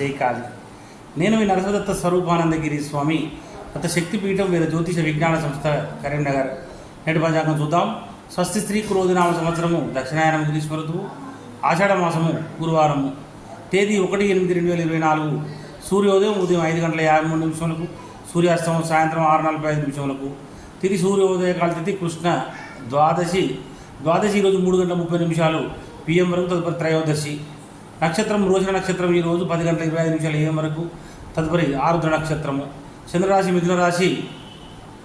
జై కాళి నేను మీ నరసదత్త స్వరూపానందగిరి స్వామి గత శక్తిపీఠం వేద జ్యోతిష విజ్ఞాన సంస్థ కరీంనగర్. నేటి పంచాంగం చూద్దాం. స్వస్తి స్త్రీ క్రోధినామ సంవత్సరము దక్షిణాయనం గ్రీష్మ ఆషాఢ మాసము గురువారము. తేదీ ఒకటి ఎనిమిది రెండు వేల ఇరవై నాలుగు. సూర్యోదయం ఉదయం ఐదు గంటల యాభై మూడు నిమిషములకు. సూర్యాస్తమం సాయంత్రం ఆరు నలభై ఐదు నిమిషములకు. తిది సూర్యోదయ కాల తిథి కృష్ణ ద్వాదశి. ద్వాదశి ఈరోజు మూడు గంటల ముప్పై నిమిషాలు. పిఎం వరకు తదుపరి త్రయోదశి. నక్షత్రం రోచన నక్షత్రం ఈ రోజు పది గంటల ఇరవై ఐదు నిమిషాలు ఏఎం వరకు. తదుపరి ఆరుద్ర నక్షత్రము. చంద్రరాశి మిథున రాశి.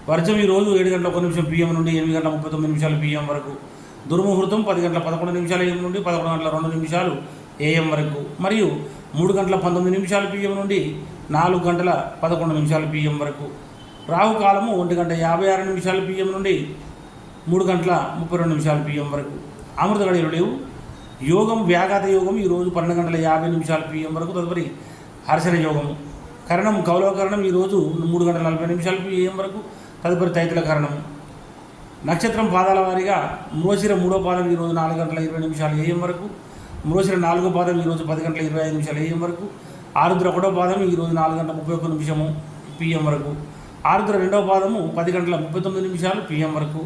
వర్జం ఈ రోజు ఏడు గంటల ఒక నిమిషం పిఎం నుండి ఎనిమిది గంటల ముప్పై తొమ్మిది నిమిషాలు పిఎం వరకు. దుర్ముహూర్తం పది గంటల పదకొండు నిమిషాలు ఏఎం నుండి పదకొండు గంటల రెండు నిమిషాలు ఏఎం వరకు. మరియు మూడు గంటల పంతొమ్మిది నిమిషాలు పిఎం నుండి నాలుగు గంటల పదకొండు నిమిషాలు పిఎం వరకు. రాహుకాలము ఒంటి గంట యాభై ఆరు నిమిషాలు పిఎం నుండి మూడు గంటల ముప్పై రెండు నిమిషాలు పిఎం వరకు. అమృత గడియలు లేవు. యోగం వ్యాఘాత యోగం ఈరోజు పన్నెండు గంటల యాభై నిమిషాలు పిఎం వరకు తదుపరి హర్షణ యోగము. కరణం కౌలవకరణం ఈరోజు మూడు గంటల నలభై నిమిషాలు పిఎం వరకు తదుపరి తైతుల కరణం నక్షత్రం పాదాల వారీగా మృగశిర మూడో పాదం ఈరోజు నాలుగు గంటల ఇరవై నిమిషాలు ఏఎం వరకు మృగశిర నాలుగో పాదం ఈరోజు పది గంటల ఇరవై ఐదు నిమిషాలు ఏఎం వరకు ఆరుద్ర ఒకటో పాదం ఈరోజు నాలుగు గంటల ముప్పై ఒక్క నిమిషము పిఎం వరకు ఆరుద్ర రెండవ పాదము పది గంటల ముప్పై తొమ్మిది నిమిషాలు పిఎం వరకు.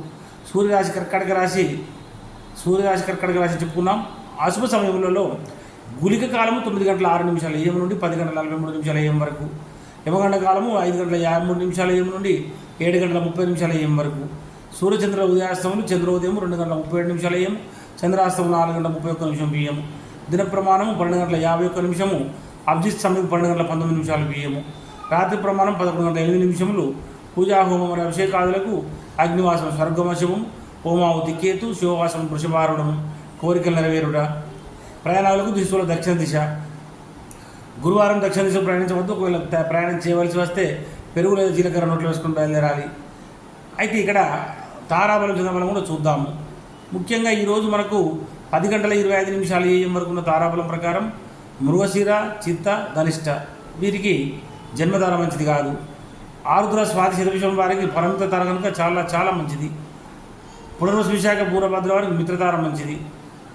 సూర్యరాశి కర్కాటక రాశి సూర్యరాశి కర్కాటక రాశి చెప్పుకున్నాం. అశుభ సమయములలో గులిక కాలము తొమ్మిది గంటల ఆరు నిమిషాల ఏం నుండి పది గంటల నలభై మూడు నిమిషాల ఏం వరకు. యమగండ కాలము ఐదు గంటల యాభై మూడు నిమిషాల ఏం నుండి ఏడు గంటల ముప్పై నిమిషాల ఏం వరకు. సూర్యచంద్ర ఉదయాస్తములు చంద్రోదయం రెండు గంటల ముప్పై ఏడు నిమిషాల ఏం చంద్రాస్తమం నాలుగు గంటల ముప్పై ఒక్క నిమిషం పిఎం దిన ప్రమాణము పన్నెండు గంటల యాభై ఒక్క నిమిషము అభిజిత్ సమయం పన్నెండు గంటల పంతొమ్మిది నిమిషాలు బియ్యము రాత్రి ప్రమాణం పదకొండు గంటల ఎనిమిది నిమిషములు. పూజా హోమం మరియు అభిషేకాదులకు అగ్నివాసం స్వర్గవశము హోమావతి కేతు శివవాసం వృషభారుణము. కోరికలు నెరవేరుట ప్రయాణాలకు దిశలో దక్షిణ దిశ. గురువారం దక్షిణ దిశ ప్రయాణించవద్దు ఒకవేళ ప్రయాణం చేయవలసి వస్తే పెరుగు లేదా జీలకర్ర నోట్లు వేసుకుని బయలుదేరాలి. అయితే ఇక్కడ తారాబలం చంద్రబలం కూడా చూద్దాము. ముఖ్యంగా ఈరోజు మనకు పది గంటల ఇరవై ఐదు నిమిషాలు ఏఎం వరకు ఉన్న తారాబలం ప్రకారం మృగశిర చిత్త ధనిష్ట వీరికి జన్మధార మంచిది కాదు. ఆరుద్ర స్వాతి శతవిషం వారికి పరమిత తార కనుక చాలా చాలా మంచిది. పునర్వశ విశాఖ పూర్వభద్ర వారికి మిత్రతార మంచిది.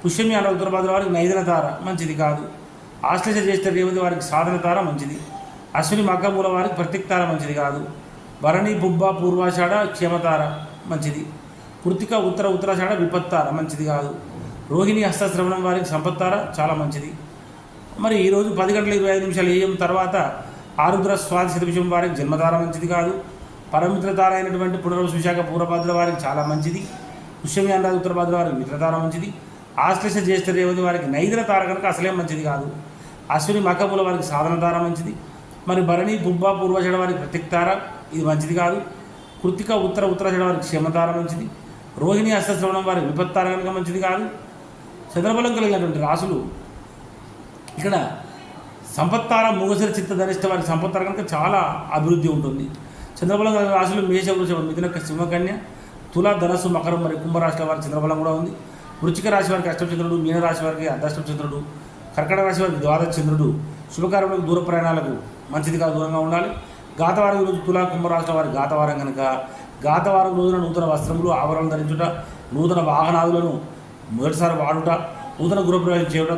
పుష్యమి అన్న ఉత్తరభద్ర వారికి నైదన తార మంచిది కాదు. ఆశ్లేష జ్యేష్ఠ రేవతి వారికి సాధన తార మంచిది. అశ్విని మగ్గమూల వారికి ప్రత్యేక తార మంచిది కాదు. భరణి బుబ్బ పూర్వాషాఢ క్షేమతార మంచిది. కృతిక ఉత్తర ఉత్తరాషాఢ విపత్తార మంచిది కాదు. రోహిణి హస్తశ్రవణం వారికి సంపత్తార చాలా మంచిది. మరి ఈరోజు పది గంటల ఇరవై ఐదు నిమిషాలు ఏఎం తర్వాత ఆరుద్ర స్వాతి శతవిషం వారికి జన్మతార మంచిది కాదు. పరమిత్రతార అయినటువంటి పునర్వశ విశాఖ పూర్వభద్ర వారికి చాలా మంచిది. పుష్యమి అనురాధ ఉత్తరభద్ర వారికి మిత్రతార మంచిది. ఆశ్లేష జ్యేష్ఠ రేవతి వారికి నైద్ర తార కనుక అసలేం మంచిది కాదు. అశ్విని మకముల వారికి సాధన తార మంచిది. మరి భరణి బుబ్బ పూర్వజడ వారికి ప్రత్యేక ఇది మంచిది కాదు. కృతిక ఉత్తర ఉత్తరజడ వారికి క్షేమతార మంచిది. రోహిణి అష్టశ్రవణం వారికి విపత్తార కనుక మంచిది కాదు. చంద్రబలం కలిగినటువంటి రాసులు ఇక్కడ సంపత్తార ముగసిర చిత్త ధనిష్ట వారి సంపత్తార కనుక చాలా అభివృద్ధి ఉంటుంది. చంద్రబలం కలిగిన రాశులు మేష వృషభ మిథున సింహకన్య తుల ధనస్సు మకరం మరియు కుంభరాశుల వారి చంద్రబలం కూడా ఉంది. వృచ్చిక రాశి వారికి అష్టమ మీనరాశి వారికి అర్ధాష్టమచంద్రుడు కర్కట రాశి వారికి ద్వాదశ చంద్రుడు. శుభకార్యములకు దూర ప్రయాణాలకు మంచిదిగా దూరంగా ఉండాలి. గాతవారం రోజు తులా కుంభరాశుల వారి గాతవారం కనుక గాతవారం రోజున నూతన వస్త్రములు ఆభరణాలు ధరించుట నూతన వాహనాదులను మొదటిసారి వాడుట నూతన గృహప్రవేశం చేయడం